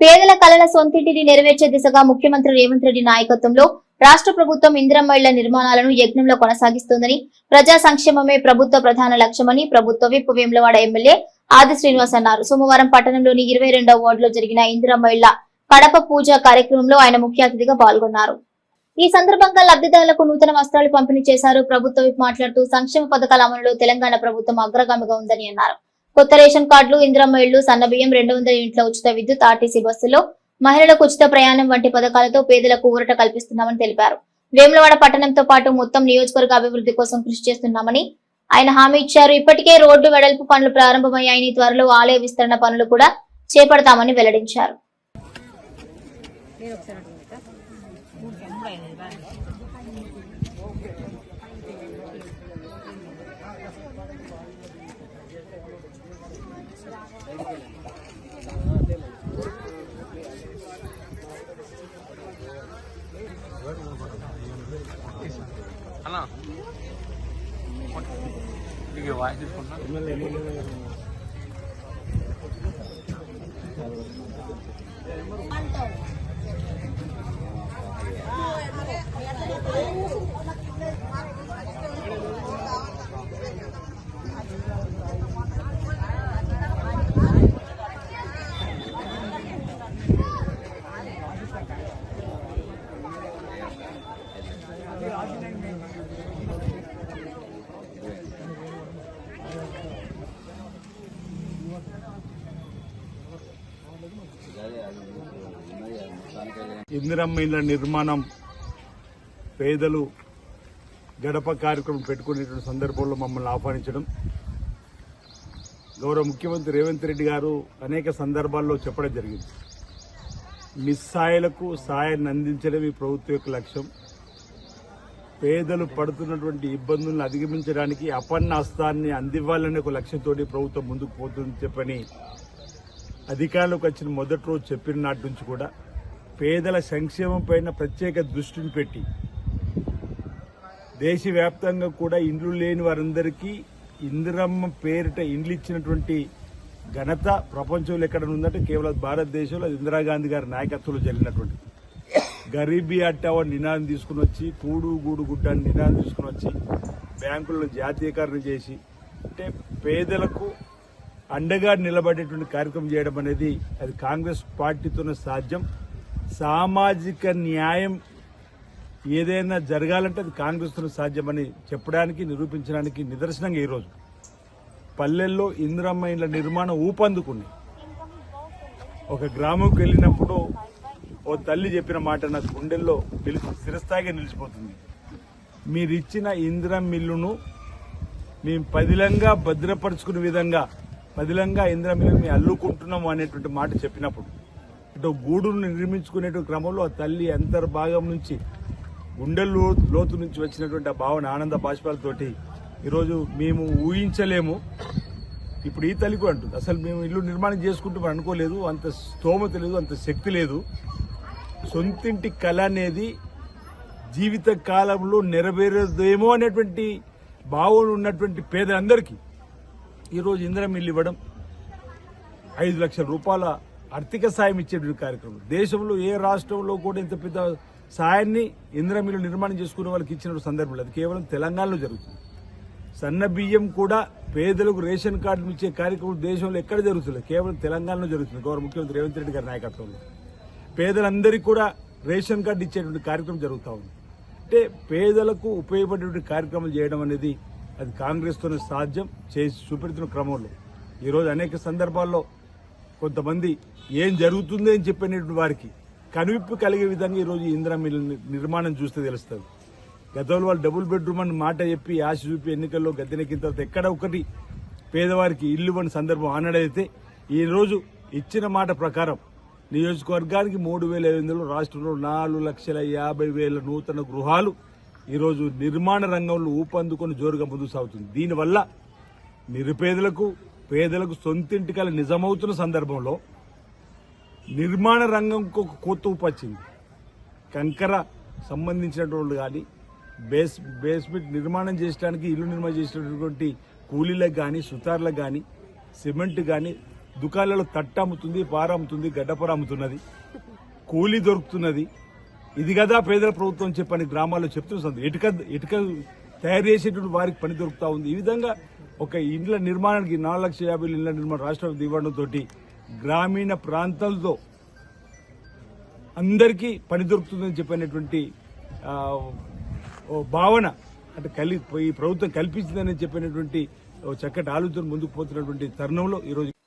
పేదల కళల సొంతింటిని నెరవేర్చే దిశగా ముఖ్యమంత్రి రేవంత్ రెడ్డి నాయకత్వంలో రాష్ట్ర ప్రభుత్వం ఇందిరమ్మ ఇళ్ళ నిర్మాణాలను యజ్ఞంలో కొనసాగిస్తోందని ప్రజా సంక్షేమమే ప్రభుత్వ ప్రధాన లక్ష్యమని ప్రభుత్వ విప్ వేములవాడ ఎమ్మెల్యే ఆది శ్రీనివాస్ అన్నారు. సోమవారం పట్టణంలోని ఇరవై రెండవ వార్డులో జరిగిన ఇందిరమ్మ ఇళ్ళ కడప పూజ కార్యక్రమంలో ఆయన ముఖ్య అతిథిగా పాల్గొన్నారు. ఈ సందర్భంగా లబ్ధిదారులకు నూతన వస్త్రాలు పంపిణీ చేశారు. ప్రభుత్వ విప్ మాట్లాడుతూ సంక్షేమ పథకాల అమలులో తెలంగాణ ప్రభుత్వం అగ్రగామిగా ఉందని అన్నారు. కొత్త రేషన్ కార్డులు ఇందిరమ్మ ఇళ్ళు సన్నబియ్యం రెండు వందల యూనిట్ల ఉచిత విద్యుత్ ఆర్టీసీ బస్సులో మహిళలకు ఉచిత ప్రయాణం వంటి పథకాలతో పేదలకు ఊరట కల్పిస్తున్నామని తెలిపారు. వేములవాడ పట్టణంతో పాటు మొత్తం నియోజకవర్గ అభివృద్ధి కోసం కృషి చేస్తున్నామని ఆయన హామీ ఇచ్చారు. ఇప్పటికే రోడ్డు వెడల్పు పనులు ప్రారంభమయ్యాయని త్వరలో ఆలయ విస్తరణ పనులు కూడా చేపడతామని వెల్లడించారు. అన్నా. ఇక వాయిస్ తీసుకుంటున్నా ఇందిరమ్మ ఇళ్ళ నిర్మాణం పేదలు గడప కార్యక్రమం పెట్టుకునేటువంటి సందర్భంలో మమ్మల్ని ఆహ్వానించడం. గౌరవ ముఖ్యమంత్రి రేవంత్ రెడ్డి గారు అనేక సందర్భాల్లో చెప్పడం జరిగింది. నిస్సాయలకు సాయాన్ని అందించడం ఈ ప్రభుత్వం యొక్క లక్ష్యం. పేదలు పడుతున్నటువంటి ఇబ్బందులను అధిగమించడానికి అపన్న హస్తాన్ని అందివ్వాలనే ఒక లక్ష్యంతో ప్రభుత్వం ముందుకు పోతుంది చెప్పని అధికారంలోకి వచ్చిన మొదటి రోజు చెప్పిన నాటి నుంచి కూడా పేదల సంక్షేమం పైన ప్రత్యేక దృష్టిని పెట్టి దేశవ్యాప్తంగా కూడా ఇండ్లు లేని వారందరికీ ఇందిరమ్మ పేరిట ఇండ్లు ఇచ్చినటువంటి ఘనత ప్రపంచంలో ఎక్కడ ఉందంటే కేవలం భారతదేశంలో ఇందిరాగాంధీ గారి నాయకత్వంలో జరిగినటువంటి గరీబీ అట్టావ నినాదం తీసుకుని వచ్చి కూడు గూడు గుడ్డ నినాదం తీసుకుని వచ్చి బ్యాంకులను జాతీయకరణ చేసి అంటే పేదలకు అండగా నిలబడేటువంటి కార్యక్రమం చేయడం అనేది అది కాంగ్రెస్ పార్టీతోనే సాధ్యం. సామాజిక న్యాయం ఏదైనా జరగాలంటే అది కాంగ్రెస్తో సాధ్యమని చెప్పడానికి నిరూపించడానికి నిదర్శనంగా ఈరోజు పల్లెల్లో ఇందిరమ్మ ఇండ్ల నిర్మాణం ఊపందుకుంది. ఒక గ్రామంకి వెళ్ళినప్పుడు ఓ తల్లి చెప్పిన మాట నా గుండెల్లో నిలిచి స్థిరస్థాయిగా నిలిచిపోతుంది. మీరిచ్చిన ఇందిరం మిల్లును మేము పదిలంగా భద్రపరుచుకునే విధంగా పదిలంగా ఇందిరం మిల్లును మేము అల్లుకుంటున్నాము అనేటువంటి మాట చెప్పినప్పుడు ఇటు గూడును నిర్మించుకునేటువంటి క్రమంలో ఆ తల్లి అంతర్భాగం నుంచి గుండె లోతు నుంచి వచ్చినటువంటి ఆ భావన ఆనంద బాష్పాలతోటి ఈరోజు మేము ఊహించలేము. ఇప్పుడు ఈ తల్లి కూడా అంటుంది. అసలు మేము ఇల్లు నిర్మాణం చేసుకుంటామని అనుకోలేదు. అంత స్తోమత లేదు అంత శక్తి లేదు. సొంతింటి కళ అనేది జీవిత కాలంలో నెరవేరదేమో అనేటువంటి భావన ఉన్నటువంటి పేదలందరికీ ఈరోజు ఇందిరం ఇల్లు ఇవ్వడం ఐదు లక్షల రూపాయల ఆర్థిక సాయం ఇచ్చేటువంటి కార్యక్రమం. దేశంలో ఏ రాష్ట్రంలో కూడా ఇంత పెద్ద సాయాన్ని ఇందిరా మిల్లు నిర్మాణం చేసుకునే వాళ్ళకి ఇచ్చిన సందర్భం లేదు. కేవలం తెలంగాణలో జరుగుతుంది. సన్న బియ్యం కూడా పేదలకు రేషన్ కార్డులు ఇచ్చే కార్యక్రమం దేశంలో ఎక్కడ జరుగుతుంది? కేవలం తెలంగాణలో జరుగుతుంది. గౌరవ ముఖ్యమంత్రి రేవంత్ రెడ్డి గారి నాయకత్వంలో. పేదలందరికీ కూడా రేషన్ కార్డు ఇచ్చేటువంటి కార్యక్రమం జరుగుతూ ఉంది. అంటే పేదలకు ఉపయోగపడేటువంటి కార్యక్రమాలు చేయడం అనేది అది కాంగ్రెస్తోనే సాధ్యం చేసి చూపెడుతున్న క్రమంలో. ఈరోజు అనేక సందర్భాల్లో కొంతమంది ఏం జరుగుతుంది అని చెప్పినటువంటి వారికి కనువిప్పు కలిగే విధంగా ఈరోజు ఇందిరా మిల్ నిర్మాణం చూస్తే తెలుస్తుంది. గతంలో వాళ్ళు డబుల్ బెడ్రూమ్ అని మాట చెప్పి ఆశ చూపి ఎన్నికల్లో గద్దెనెక్కిన తర్వాత ఎక్కడ ఒకటి పేదవారికి ఇల్లు అని సందర్భం ఆనాడైతే ఈరోజు ఇచ్చిన మాట ప్రకారం నియోజకవర్గానికి మూడు వేల ఐదు వందలు రాష్ట్రంలో నాలుగు లక్షల యాభై వేల నూతన గృహాలు ఈరోజు నిర్మాణ రంగంలో ఊపందుకొని జోరుగా ముందుకు సాగుతుంది. దీనివల్ల నిరుపేదలకు పేదలకు సొంతింటికల నిజమవుతున్న సందర్భంలో నిర్మాణ రంగంకు ఒక కొత్త వచ్చింది కంకర సంబంధించినటువంటి కానీ బేస్ బేస్మెంట్ నిర్మాణం చేయడానికి ఇల్లు నిర్మాణం చేసినటువంటి కూలీలకు కానీ సుతార్లకు కానీ సిమెంట్ కానీ దుకాణాలలో తట్ట అమ్ముతుంది పార అమ్ముతుంది గడ్డపార అమ్ముతున్నది. కూలీ దొరుకుతున్నది. ఇది కదా పేదల ప్రభుత్వం చెప్పని గ్రామాల్లో చెప్తున్న ఇటుక ఇటుక తయారు చేసేటువంటి వారికి పని దొరుకుతూ ఉంది. ఈ విధంగా ఒక ఇండ్ల నిర్మాణానికి నాలుగు లక్షల యాభై ఇళ్ళ నిర్మాణం రాష్ట్ర ఇవ్వడంతో గ్రామీణ ప్రాంతాలతో అందరికీ పని దొరుకుతుందని చెప్పినటువంటి ఓ భావన అంటే కలి ఈ ప్రభుత్వం కల్పించిందని చెప్పినటువంటి ఓ చక్కటి ఆలోచన ముందుకు పోతున్నటువంటి తరుణంలో ఈరోజు